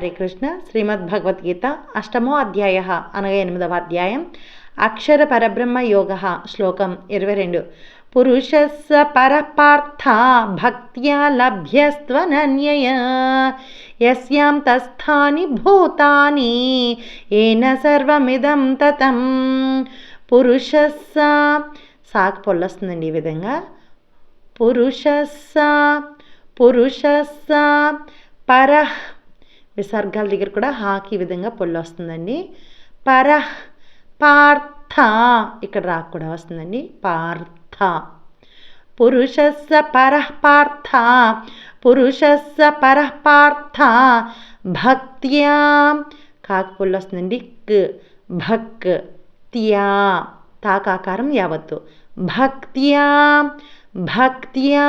హరే కృష్ణ శ్రీమద్భగవద్గీత అష్టమో అధ్యాయ అనగా ఎనిమిదవ అధ్యాయం అక్షర పరబ్రహ్మ యోగ శ్లోకం ఇరవై రెండు. పురుషస్ పరపార్థ భక్త్యా లభ్యస్త్వనన్యయ యస్యాం తస్థాని భూతాని ఏన సర్వమిదం తతం. పురుషస్స సాకు పొల్లొస్తుందండి ఈ విధంగా. పురుషస్స పురుషస్స పరః విసర్గాల దగ్గర కూడా హాకి విధంగా పొల్లు వస్తుందండి. పర పార్థ ఇక్కడ రాక్ కూడా వస్తుందండి. పార్థ. పురుషస్స పరః పార్థ. పురుషస్స పరః పార్థ. భక్త్యా. కాకు పొల్లు వస్తుందండి. క్ భక్ త్యా తాకాకారం యావత్తు. భక్త్యా భక్త్యా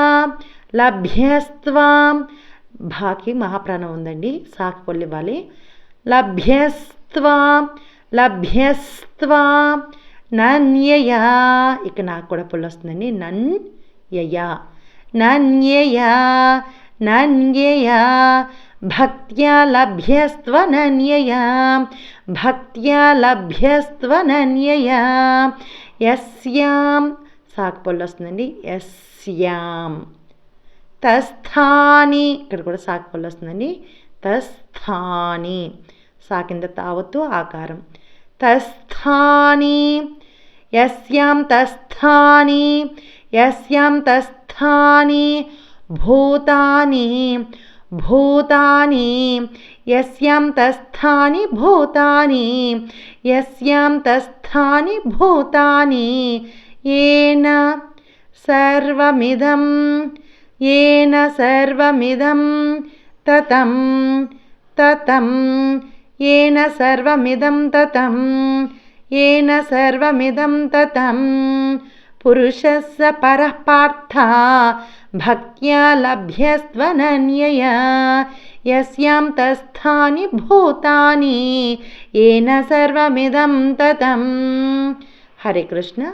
లభ్యస్త్వాం భాకి మహాప్రాణం ఉందండి. సాకి పొల్లి ఇవ్వాలి లభ్యస్త్వా లభ్యస్త్వా నన్యయ. ఇక నాకు కూడా పుల్లు వస్తుందండి. నన్ యయ నన్యయా నన్యయ. భక్త్యా లభ్యస్త్వనన్యయ భక్త్యా లభ్యస్త్వనన్యయ యస్యాం. సాకు పొల్లి వస్తుందండి. ఎస్యాం తస్థాని. ఇక్కడ కూడా సాకు పళ్ళు వస్తుందండి. తస్థాని. సా కింద తావత్తు ఆకారం. తస్థాని. ఎస్యాం తస్థాని. ఎస్యాం తస్థాని. భూతాని. భూతాని. ఎస్యాం తస్థాని. భూతాని. ఎస్యాం తస్థాని. భూతాని. ఏన. సర్వమిదం. येन सर्वमिदं ततं ततं येन सर्वमिदं ततं येन सर्वमिदं ततं पुरुषस्य परः पार्था भक्त्या लभ्यस्त्वनन्यया यस्यां तस्थानि भूतानि येन सर्वमिदं ततं हरे कृष्ण